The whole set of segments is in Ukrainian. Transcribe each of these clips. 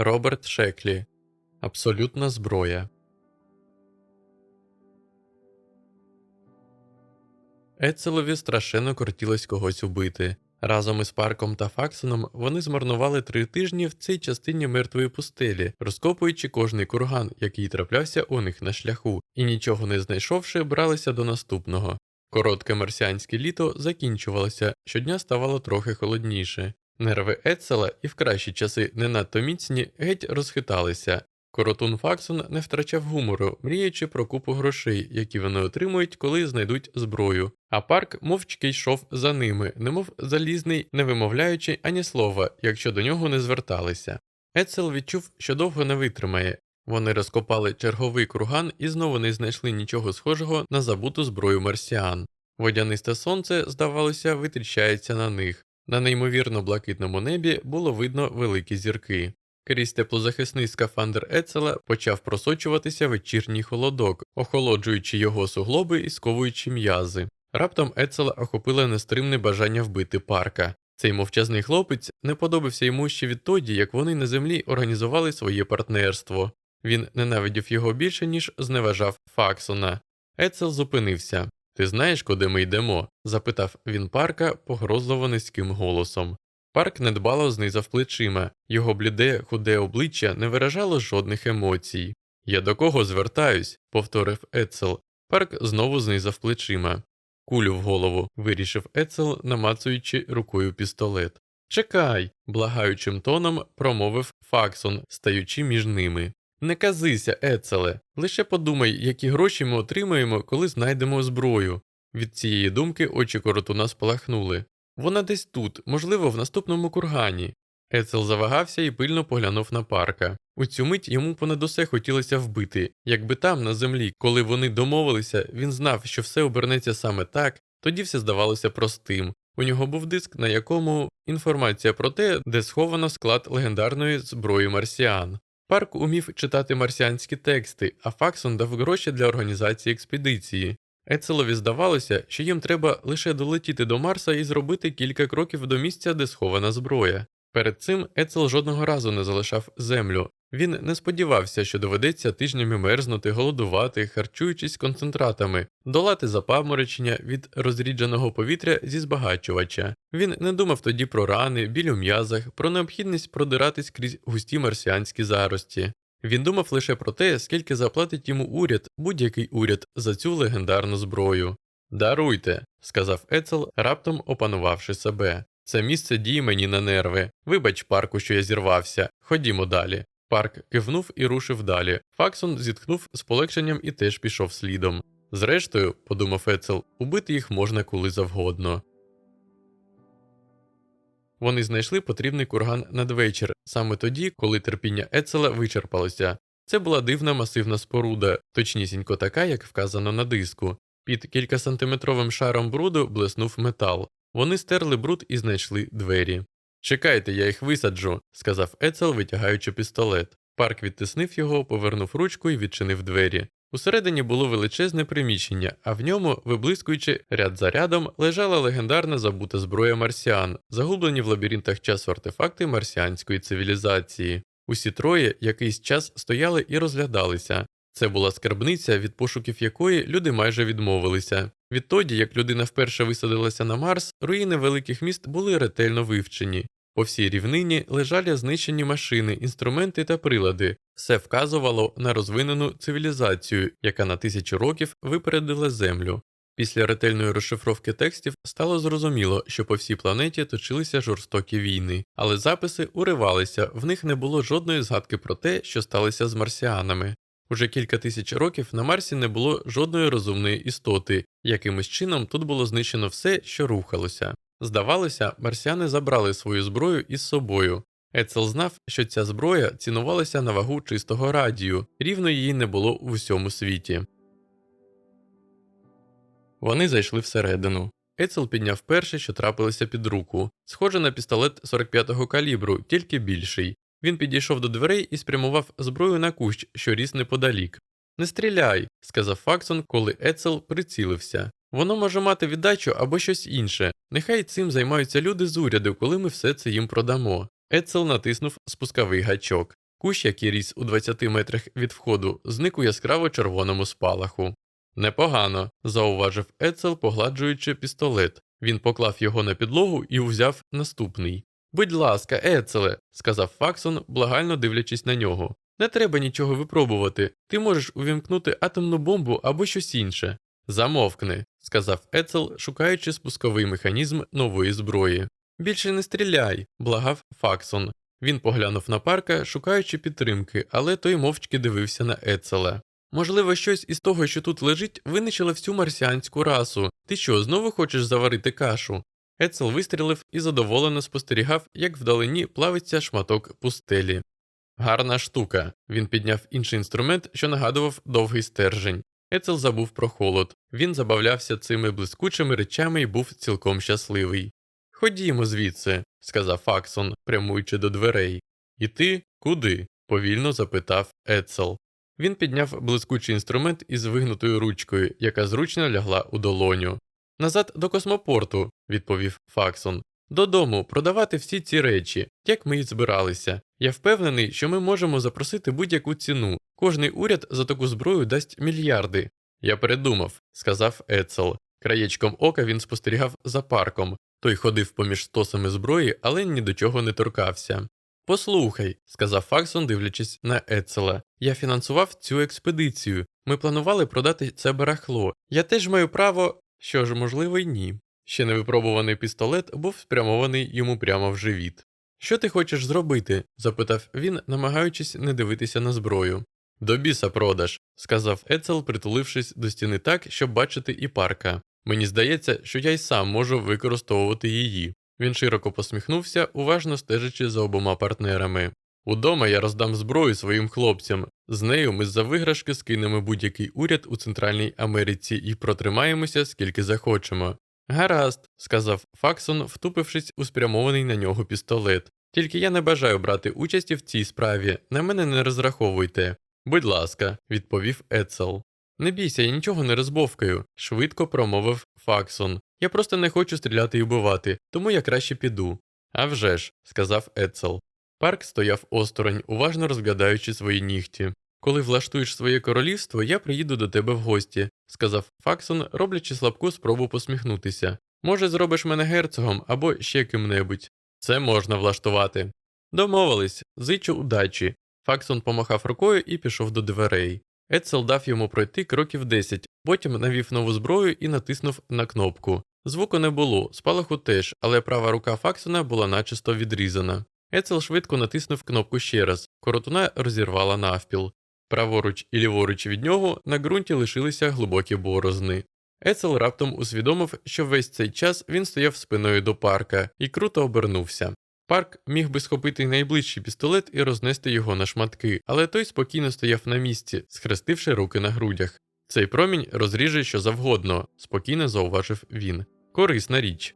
Роберт Шеклі. Абсолютна зброя. Ецелові страшенно кортілось когось убити. Разом із парком та Факсоном вони змарнували три тижні в цій частині мертвої пустелі, розкопуючи кожний курган, який траплявся у них на шляху, і нічого не знайшовши, бралися до наступного. Коротке марсіанське літо закінчувалося, щодня ставало трохи холодніше. Нерви Ецела і в кращі часи не надто міцні геть розхиталися. Коротун Факсон не втрачав гумору, мріючи про купу грошей, які вони отримують, коли знайдуть зброю. А парк мовчки йшов за ними, немов залізний, не вимовляючи ані слова, якщо до нього не зверталися. Ецел відчув, що довго не витримає. Вони розкопали черговий курган і знову не знайшли нічого схожого на забуту зброю марсіан. Водянисте сонце, здавалося, витріщається на них. На неймовірно блакитному небі було видно великі зірки. Крізь теплозахисний скафандр Ецела почав просочуватися вечірній холодок, охолоджуючи його суглоби і сковуючи м'язи. Раптом Ецела охопило нестримне бажання вбити парка. Цей мовчазний хлопець не подобався йому ще відтоді, як вони на землі організували своє партнерство. Він ненавидів його більше, ніж зневажав Факсона. Ецел зупинився. Ти знаєш, куди ми йдемо? запитав він парка погрозливо низьким голосом. Парк недбало знизав плечима, його бліде, худе обличчя не виражало жодних емоцій. Я до кого звертаюсь, повторив Ецел. Парк знову знизав плечима. Кулю в голову, вирішив Ецел, намацуючи рукою пістолет. Чекай, благаючим тоном промовив Факсон, стаючи між ними. Не казися, Ецеле, лише подумай, які гроші ми отримаємо, коли знайдемо зброю. Від цієї думки очі коротуна спалахнули. Вона десь тут, можливо, в наступному кургані. Ецел завагався і пильно поглянув на парка. У цю мить йому понад усе хотілося вбити. Якби там, на землі, коли вони домовилися, він знав, що все обернеться саме так, тоді все здавалося простим. У нього був диск, на якому інформація про те, де сховано склад легендарної зброї марсіан. Парк умів читати марсіанські тексти, а Факсон дав гроші для організації експедиції. Ецелові здавалося, що їм треба лише долетіти до Марса і зробити кілька кроків до місця, де схована зброя. Перед цим Ецел жодного разу не залишав землю. Він не сподівався, що доведеться тижнями мерзнути, голодувати, харчуючись концентратами, долати запаморочення від розрідженого повітря зі збагачувача. Він не думав тоді про рани, біль у м'язах, про необхідність продиратись крізь густі марсіанські зарості. Він думав лише про те, скільки заплатить йому уряд, будь-який уряд, за цю легендарну зброю. Даруйте, сказав Ецел, раптом опанувавши себе. Це місце діє мені на нерви. Вибач, парку, що я зірвався. Ходімо далі. Парк кивнув і рушив далі. Факсон зітхнув з полегшенням і теж пішов слідом. Зрештою, подумав Ецел, убити їх можна коли завгодно. Вони знайшли потрібний курган надвечір, саме тоді, коли терпіння Ецела вичерпалося. Це була дивна масивна споруда, точнісінько така, як вказано на диску. Під кількасантиметровим шаром бруду блеснув метал. Вони стерли бруд і знайшли двері. Чекайте, я їх висаджу, сказав Ецел, витягаючи пістолет. Парк відтиснив його, повернув ручку і відчинив двері. Усередині було величезне приміщення, а в ньому, виблискуючи ряд за рядом, лежала легендарна забута зброя марсіан, загублені в лабіринтах часу артефакти марсіанської цивілізації. Усі троє якийсь час стояли і розглядалися. Це була скарбниця, від пошуків якої люди майже відмовилися. Відтоді, як людина вперше висадилася на Марс, руїни великих міст були ретельно вивчені. По всій рівнині лежали знищені машини, інструменти та прилади. Все вказувало на розвинену цивілізацію, яка на тисячу років випередила Землю. Після ретельної розшифровки текстів стало зрозуміло, що по всій планеті точилися жорстокі війни, але записи уривалися, в них не було жодної згадки про те, що сталося з марсіанами. Уже кілька тисяч років на Марсі не було жодної розумної істоти, якимось чином тут було знищено все, що рухалося. Здавалося, марсіани забрали свою зброю із собою. Ецел знав, що ця зброя цінувалася на вагу чистого радію, рівно її не було у всьому світі. Вони зайшли всередину. Ецел підняв перше, що трапилося під руку, схоже на пістолет 45-го калібру, тільки більший. Він підійшов до дверей і спрямував зброю на кущ, що ріс неподалік. Не стріляй, сказав Факсон, коли Ецел прицілився. Воно може мати віддачу або щось інше. Нехай цим займаються люди з уряду, коли ми все це їм продамо. Ецел натиснув спусковий гачок. Кущ, який ріс у 20 метрах від входу, зник у яскраво червоному спалаху. Непогано, зауважив Ецел, погладжуючи пістолет. Він поклав його на підлогу і взяв наступний. Будь ласка, Ецеле, сказав Факсон, благально дивлячись на нього. Не треба нічого випробувати. Ти можеш увімкнути атомну бомбу або щось інше. Замовкни, сказав Ецел, шукаючи спусковий механізм нової зброї. Більше не стріляй, благав Факсон. Він поглянув на парка, шукаючи підтримки, але той мовчки дивився на Ецела. Можливо, щось із того, що тут лежить, винищило всю марсіанську расу. Ти що, знову хочеш заварити кашу? Ецел вистрілив і задоволено спостерігав, як вдалині плавиться шматок пустелі. Гарна штука. Він підняв інший інструмент, що нагадував довгий стержень. Ецел забув про холод. Він забавлявся цими блискучими речами і був цілком щасливий. Ходімо звідси, сказав Факсон, прямуючи до дверей. І ти куди? повільно запитав Ецел. Він підняв блискучий інструмент із вигнутою ручкою, яка зручно лягла у долоню. Назад до космопорту, відповів Факсон. Додому продавати всі ці речі, як ми й збиралися. Я впевнений, що ми можемо запросити будь-яку ціну. Кожний уряд за таку зброю дасть мільярди. Я передумав, сказав Ецел. Краєчком ока він спостерігав за парком. Той ходив поміж стосами зброї, але ні до чого не торкався. Послухай, сказав Факсон, дивлячись на Ецела. Я фінансував цю експедицію. Ми планували продати це барахло. Я теж маю право. Що ж, можливо, й ні. Ще невипробуваний пістолет був спрямований йому прямо в живіт. Що ти хочеш зробити? запитав він, намагаючись не дивитися на зброю. До біса продаж, сказав Ецел, притулившись до стіни так, щоб бачити і парка. Мені здається, що я й сам можу використовувати її. Він широко посміхнувся, уважно стежачи за обома партнерами. Удома я роздам зброю своїм хлопцям. З нею ми за виграшки скинемо будь-який уряд у Центральній Америці і протримаємося скільки захочемо. Гаразд, сказав Факсон, втупившись у спрямований на нього пістолет. Тільки я не бажаю брати участі в цій справі, на мене не розраховуйте. Будь ласка, відповів Ецел. Не бійся, я нічого не розбовкаю, швидко промовив Факсон. Я просто не хочу стріляти і убивати, тому я краще піду. «А вже ж», – сказав Ецел. Парк стояв осторонь, уважно розглядаючи свої нігті. Коли влаштуєш своє королівство, я приїду до тебе в гості, сказав Факсон, роблячи слабку спробу посміхнутися. Може, зробиш мене герцогом або ще ким-небудь. Це можна влаштувати. Домовились, зичу удачі. Факсон помахав рукою і пішов до дверей. Ецел дав йому пройти кроків 10, потім навів нову зброю і натиснув на кнопку. Звуку не було, спалаху теж, але права рука Факсона була начисто відрізана. Ецел швидко натиснув кнопку ще раз, коротуна розірвала навпіл. Праворуч і ліворуч від нього на ґрунті лишилися глибокі борозни. Ецел раптом усвідомив, що весь цей час він стояв спиною до парка і круто обернувся. Парк міг би схопити найближчий пістолет і рознести його на шматки, але той спокійно стояв на місці, схрестивши руки на грудях. Цей промінь розріже що завгодно, спокійно зауважив він. Корисна річ.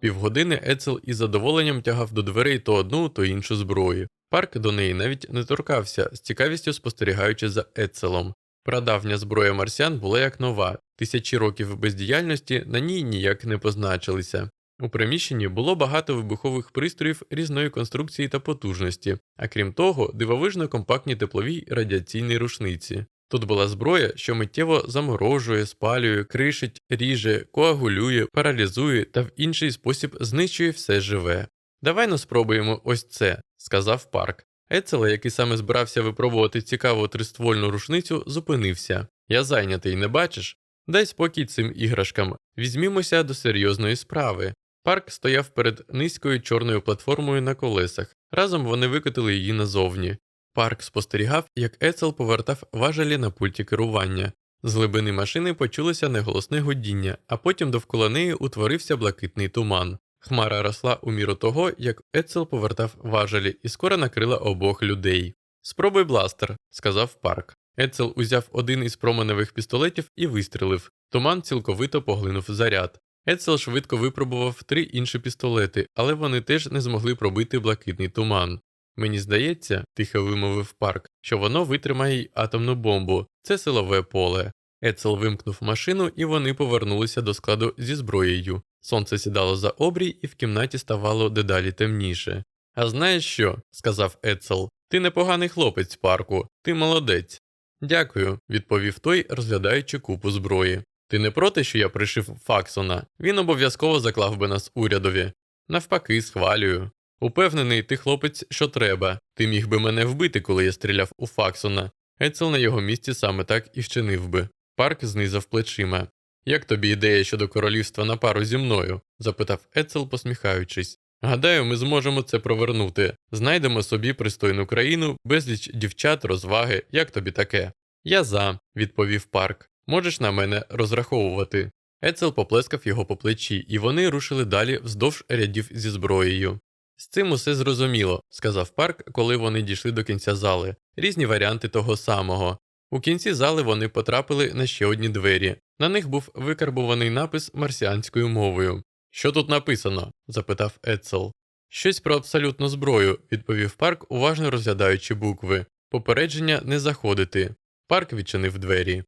Півгодини Ецел із задоволенням тягав до дверей то одну, то іншу зброю. Парк до неї навіть не торкався, з цікавістю спостерігаючи за Ецелом. Прадавня зброя марсіан була як нова, тисячі років бездіяльності на ній ніяк не позначилися. У приміщенні було багато вибухових пристроїв різної конструкції та потужності, а крім того, дивовижно компактні теплові радіаційні рушниці. Тут була зброя, що миттєво заморожує, спалює, кришить, ріже, коагулює, паралізує та в інший спосіб знищує все живе. Давай ну спробуємо ось це, сказав парк. Ецеле, який саме збирався випробувати цікаву триствольну рушницю, зупинився. Я зайнятий, не бачиш? Дай спокій цим іграшкам, візьмімося до серйозної справи. Парк стояв перед низькою чорною платформою на колесах. Разом вони викотили її назовні. Парк спостерігав, як Ецел повертав важелі на пульті керування. З глибини машини почулося неголосне гудіння, а потім довкола неї утворився блакитний туман. Хмара росла у міру того, як Ецел повертав важелі і скоро накрила обох людей. Спробуй бластер, сказав парк. Ецел узяв один із променевих пістолетів і вистрілив. Туман цілковито поглинув заряд. Ецел швидко випробував три інші пістолети, але вони теж не змогли пробити блакитний туман. Мені здається, тихо вимовив парк, що воно витримає й атомну бомбу, це силове поле. Ецел вимкнув машину, і вони повернулися до складу зі зброєю. Сонце сідало за обрій, і в кімнаті ставало дедалі темніше. А знаєш що? сказав Ецел. Ти непоганий хлопець, парку, ти молодець. Дякую, відповів той, розглядаючи купу зброї. Ти не проти, що я пришив Факсона? Він обов'язково заклав би нас урядові. Навпаки, схвалюю. Упевнений, ти хлопець, що треба. Ти міг би мене вбити, коли я стріляв у Факсона. Ецел на його місці саме так і вчинив би. Парк знизав плечима. Як тобі ідея щодо королівства на пару зі мною? запитав Ецел, посміхаючись. Гадаю, ми зможемо це провернути. Знайдемо собі пристойну країну, безліч дівчат, розваги, як тобі таке? Я за, відповів парк. Можеш на мене розраховувати. Ецел поплескав його по плечі, і вони рушили далі вздовж рядів зі зброєю. З цим усе зрозуміло, сказав парк, коли вони дійшли до кінця зали. Різні варіанти того самого. У кінці зали вони потрапили на ще одні двері. На них був викарбуваний напис марсіанською мовою. Що тут написано? запитав Ецел. Щось про абсолютну зброю, відповів парк, уважно розглядаючи букви. Попередження не заходити. Парк відчинив двері.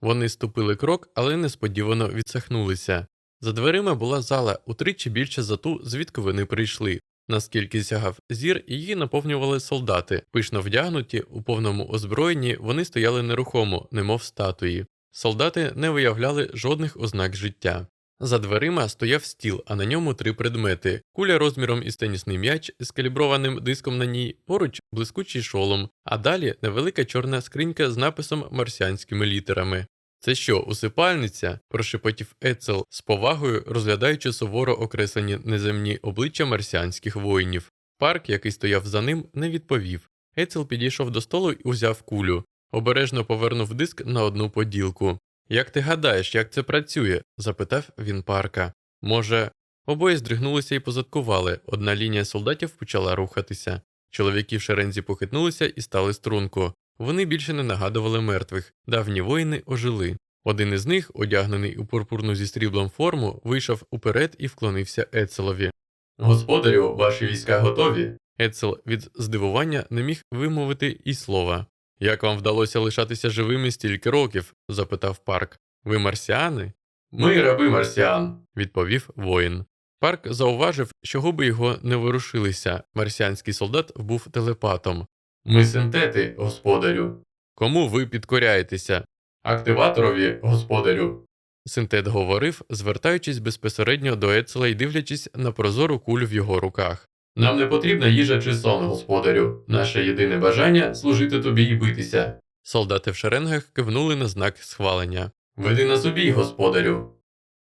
Вони ступили крок, але несподівано відсахнулися. За дверима була зала утричі більше за ту, звідки вони прийшли. Наскільки сягав зір, її наповнювали солдати, пишно вдягнуті, у повному озброєнні вони стояли нерухомо, немов статуї. Солдати не виявляли жодних ознак життя. За дверима стояв стіл, а на ньому три предмети: куля розміром із тенісний м'яч з каліброваним диском на ній, поруч блискучий шолом, а далі невелика чорна скринька з написом марсіанськими літерами. Це що, усипальниця? прошепотів Ецел з повагою, розглядаючи суворо окреслені неземні обличчя марсіанських воїнів. Парк, який стояв за ним, не відповів. Ецел підійшов до столу і узяв кулю, обережно повернув диск на одну поділку. Як ти гадаєш, як це працює? запитав він парка. Може, обоє здригнулися і позадкували, одна лінія солдатів почала рухатися. Чоловіки в шерензі похитнулися і стали струнку. Вони більше не нагадували мертвих, давні воїни ожили. Один із них, одягнений у пурпурну зі стріблом форму, вийшов уперед і вклонився Ецелові. Господарю, ваші війська готові. Ецел від здивування не міг вимовити і слова. Як вам вдалося лишатися живими стільки років? запитав парк. Ви марсіани? Ми раби марсіан, відповів воїн. Парк зауважив, що губи його не ворушилися. Марсіанський солдат був телепатом. Ми синтети, господарю. Кому ви підкоряєтеся? Активаторові, господарю. Синтет говорив, звертаючись безпосередньо до Ецела і дивлячись на прозору кулю в його руках. Нам не потрібна їжа чи сон, господарю. Наше єдине бажання служити тобі і битися. Солдати в шеренгах кивнули на знак схвалення. Веди нас у бій, господарю.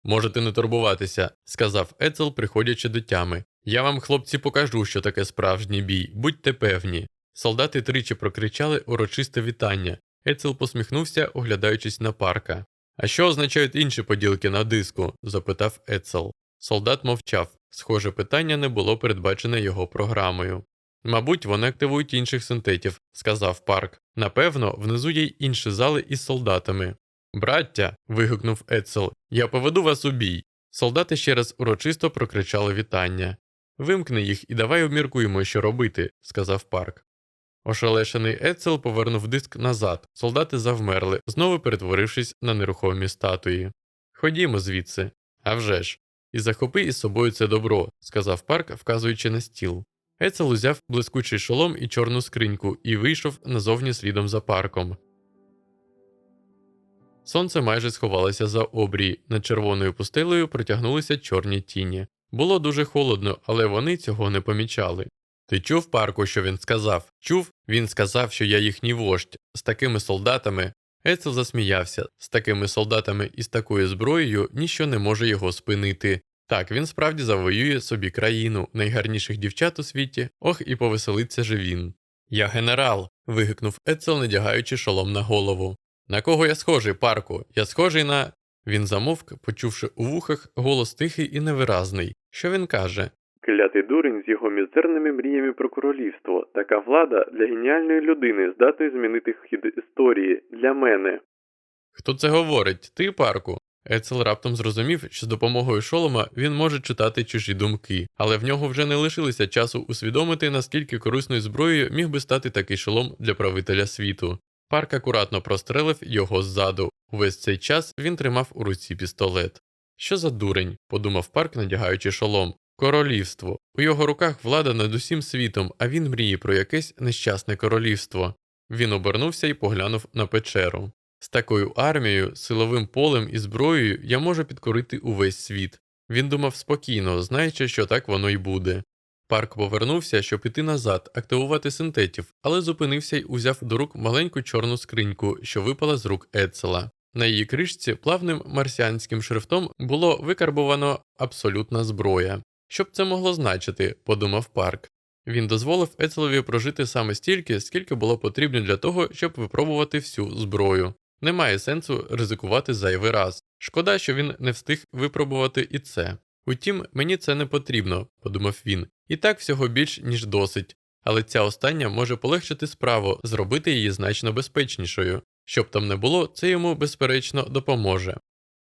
Можете не турбуватися, сказав Ецел, приходячи до тями. Я вам, хлопці, покажу, що таке справжній бій, будьте певні. Солдати тричі прокричали урочисте вітання. Ецел посміхнувся, оглядаючись на парка. А що означають інші поділки на диску? запитав Ецел. Солдат мовчав. Схоже, питання не було передбачене його програмою. Мабуть, вони активують інших синтетів, сказав парк. Напевно, внизу є й інші зали із солдатами. Браття. вигукнув Ецел, я поведу вас у бій. Солдати ще раз урочисто прокричали вітання. Вимкни їх і давай обміркуємо, що робити, сказав парк. Ошелешений Ецел повернув диск назад. Солдати завмерли, знову перетворившись на нерухомі статуї. Ходімо звідси. «А вже ж. І захопи із собою це добро, сказав парк, вказуючи на стіл. Ецел узяв блискучий шолом і чорну скриньку і вийшов назовні слідом за парком. Сонце майже сховалося за обрій, над червоною пустелею протягнулися чорні тіні. Було дуже холодно, але вони цього не помічали. Ти чув парку, що він сказав? Чув? Він сказав, що я їхній вождь. З такими солдатами. Ецел засміявся. З такими солдатами і з такою зброєю ніщо не може його спинити. Так, він справді завоює собі країну, найгарніших дівчат у світі, ох і повеселиться же він. Я генерал. вигукнув Ецел, надягаючи шолом на голову. На кого я схожий, парку? Я схожий на. Він замовк, почувши у вухах голос тихий і невиразний. Що він каже? Клятий дурень з його мізерними мріями про королівство. Така влада для геніальної людини, здатної змінити хід історії. Для мене. Хто це говорить? Ти, парку? Ецел раптом зрозумів, що з допомогою шолома він може читати чужі думки, але в нього вже не лишилося часу усвідомити, наскільки корисною зброєю міг би стати такий шолом для правителя світу. Парк акуратно прострелив його ззаду. Увесь цей час він тримав у руці пістолет. Що за дурень? подумав парк, надягаючи шолом. Королівство. У його руках влада над усім світом, а він мріє про якесь нещасне королівство. Він обернувся і поглянув на печеру. З такою армією, силовим полем і зброєю я можу підкорити увесь світ. Він думав спокійно, знаючи, що так воно й буде. Парк повернувся, щоб іти назад, активувати синтетів, але зупинився й узяв до рук маленьку чорну скриньку, що випала з рук Ецела. На її кришці плавним марсіанським шрифтом було викарбовано абсолютна зброя. Що б це могло значити, подумав Парк. Він дозволив Ецелові прожити саме стільки, скільки було потрібно для того, щоб випробувати всю зброю. Немає сенсу ризикувати зайвий раз. Шкода, що він не встиг випробувати і це. Утім, мені це не потрібно, подумав він. І так всього більш ніж досить. Але ця остання може полегшити справу, зробити її значно безпечнішою. Щоб там не було, це йому безперечно допоможе.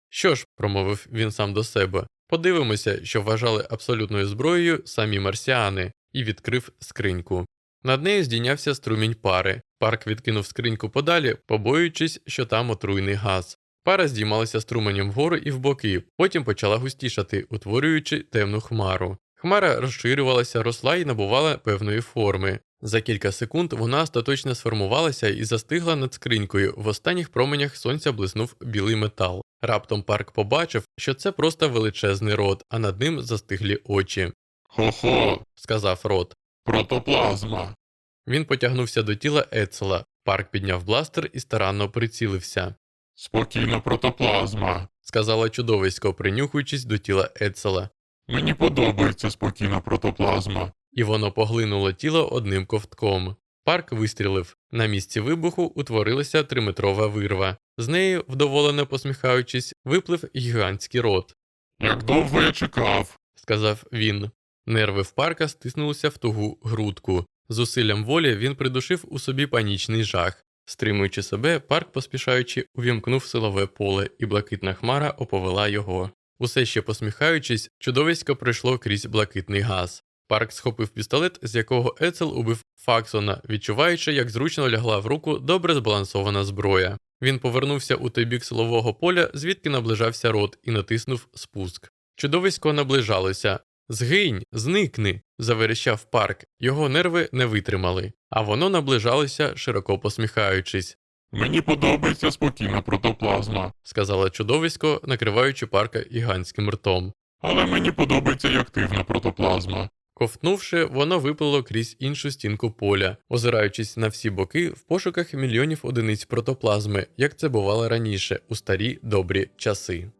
Що ж, промовив він сам до себе, подивимося, що вважали абсолютною зброєю самі марсіани, і відкрив скриньку. Над нею здійнявся струмінь пари. Парк відкинув скриньку подалі, побоюючись, що там отруйний газ. Пара здіймалася струменем вгору і в боки, потім почала густішати, утворюючи темну хмару. Хмара розширювалася, росла і набувала певної форми. За кілька секунд вона остаточно сформувалася і застигла над скринькою. В останніх променях сонця блиснув білий метал. Раптом парк побачив, що це просто величезний рот, а над ним застиглі очі. Хо-хо, Сказав рот. протоплазма. Він потягнувся до тіла Ецела. Парк підняв бластер і старанно прицілився. Спокійна протоплазма. Сказала чудовисько, принюхуючись до тіла Ецела. Мені подобається спокійна протоплазма. і воно поглинуло тіло одним ковтком. Парк вистрілив. На місці вибуху утворилася триметрова вирва. З неї, вдоволено посміхаючись, виплив гігантський рот, Як довго я чекав. сказав він. Нерви в парка стиснулися в тугу грудку. Зусиллям волі він придушив у собі панічний жах. Стримуючи себе, парк, поспішаючи, увімкнув силове поле, і блакитна хмара оповела його. Усе ще посміхаючись, чудовисько пройшло крізь блакитний газ. Парк схопив пістолет, з якого Ецел убив Факсона, відчуваючи, як зручно лягла в руку добре збалансована зброя. Він повернувся у той бік силового поля, звідки наближався рот, і натиснув спуск. Чудовисько наближалося. Згинь, зникни. заверещав парк. Його нерви не витримали, а воно наближалося, широко посміхаючись, Мені подобається спокійна протоплазма. сказала чудовисько, накриваючи парка гігантським ртом. Але мені подобається і активна протоплазма. Ковтнувши, воно виплило крізь іншу стінку поля, озираючись на всі боки в пошуках мільйонів одиниць протоплазми, як це бувало раніше у старі добрі часи.